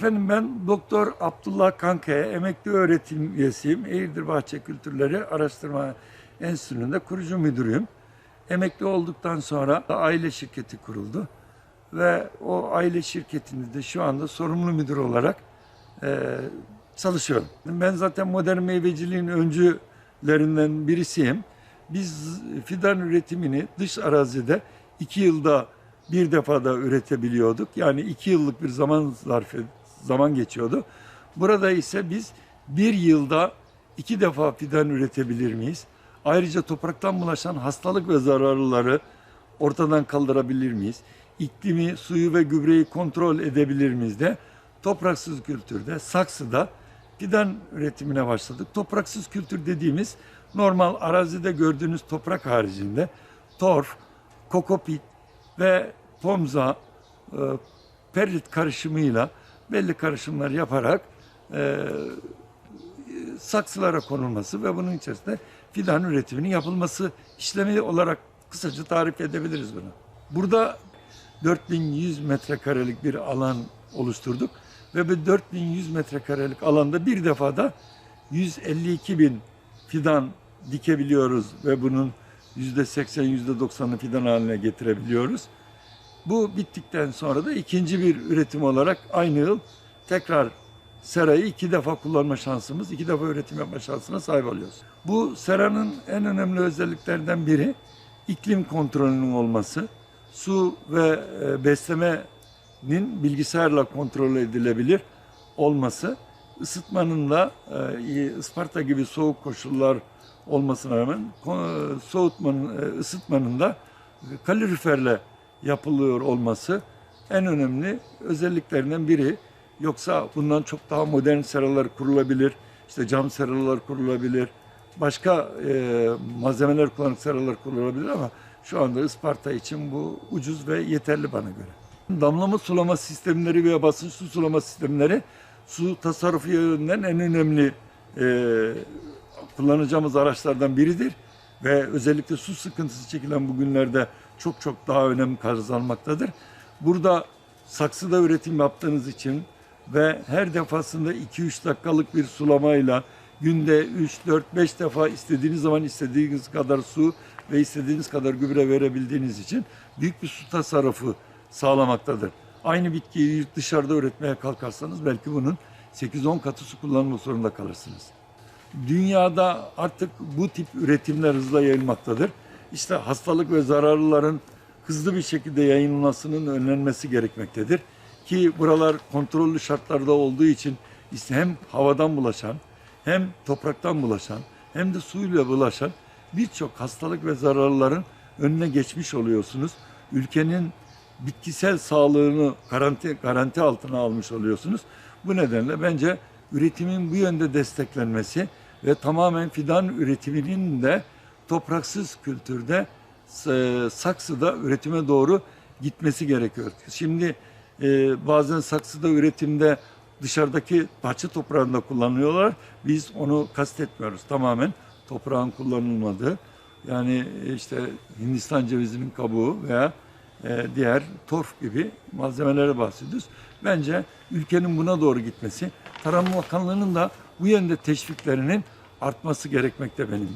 Efendim ben Doktor Abdullah Kankaya, emekli öğretim üyesiyim. Eğirdir Bahçe Kültürleri Araştırma Enstitüsü'nde kurucu müdürüyüm. Emekli olduktan sonra aile şirketi kuruldu. Ve o aile şirketinde de şu anda sorumlu müdür olarak e, çalışıyorum. Ben zaten modern meyveciliğin öncülerinden birisiyim. Biz fidan üretimini dış arazide iki yılda bir defada üretebiliyorduk. Yani iki yıllık bir zaman zarfı zaman geçiyordu. Burada ise biz bir yılda iki defa fidan üretebilir miyiz? Ayrıca topraktan bulaşan hastalık ve zararları ortadan kaldırabilir miyiz? İklimi, suyu ve gübreyi kontrol edebilir miyiz de topraksız kültürde, saksıda fidan üretimine başladık. Topraksız kültür dediğimiz normal arazide gördüğünüz toprak haricinde torf, kokopit ve pomza, e, perlit karışımıyla belli karışımlar yaparak e, saksılara konulması ve bunun içerisinde fidan üretiminin yapılması işlemi olarak kısaca tarif edebiliriz bunu. Burada 4100 metrekarelik bir alan oluşturduk ve bu 4100 metrekarelik alanda bir defada 152 bin fidan dikebiliyoruz ve bunun %80 %90'ını fidan haline getirebiliyoruz. Bu bittikten sonra da ikinci bir üretim olarak aynı yıl tekrar serayı iki defa kullanma şansımız, iki defa üretim yapma şansına sahip oluyoruz. Bu seranın en önemli özelliklerinden biri iklim kontrolünün olması, su ve e, beslemenin bilgisayarla kontrol edilebilir olması, ısıtmanın da e, Isparta gibi soğuk koşullar olmasına rağmen soğutmanın, e, ısıtmanın da kaloriferle yapılıyor olması en önemli özelliklerinden biri. Yoksa bundan çok daha modern seralar kurulabilir, işte cam seralar kurulabilir, başka e, malzemeler kullanıp seralar kurulabilir ama şu anda Isparta için bu ucuz ve yeterli bana göre. Damlama sulama sistemleri veya basınç su sulama sistemleri su tasarrufu yönünden en önemli e, kullanacağımız araçlardan biridir ve özellikle su sıkıntısı çekilen bu günlerde çok çok daha önem kazanmaktadır. Burada saksıda üretim yaptığınız için ve her defasında 2-3 dakikalık bir sulamayla günde 3, 4, 5 defa istediğiniz zaman istediğiniz kadar su ve istediğiniz kadar gübre verebildiğiniz için büyük bir su tasarrufu sağlamaktadır. Aynı bitkiyi dışarıda üretmeye kalkarsanız belki bunun 8-10 katı su kullanma zorunda kalırsınız. Dünyada artık bu tip üretimler hızla yayılmaktadır. İşte hastalık ve zararlıların hızlı bir şekilde yayılmasının önlenmesi gerekmektedir. Ki buralar kontrollü şartlarda olduğu için işte hem havadan bulaşan hem topraktan bulaşan hem de suyla bulaşan birçok hastalık ve zararların önüne geçmiş oluyorsunuz. Ülkenin bitkisel sağlığını garanti, garanti altına almış oluyorsunuz. Bu nedenle bence üretimin bu yönde desteklenmesi ve tamamen fidan üretiminin de topraksız kültürde e, saksıda üretime doğru gitmesi gerekiyor. Şimdi e, bazen saksıda üretimde dışarıdaki bahçe toprağında kullanıyorlar. Biz onu kastetmiyoruz. Tamamen toprağın kullanılmadığı yani işte Hindistan cevizinin kabuğu veya e, diğer torf gibi malzemelere bahsediyoruz. Bence ülkenin buna doğru gitmesi, Tarım Bakanlığı'nın da bu yönde teşviklerinin artması gerekmekte benim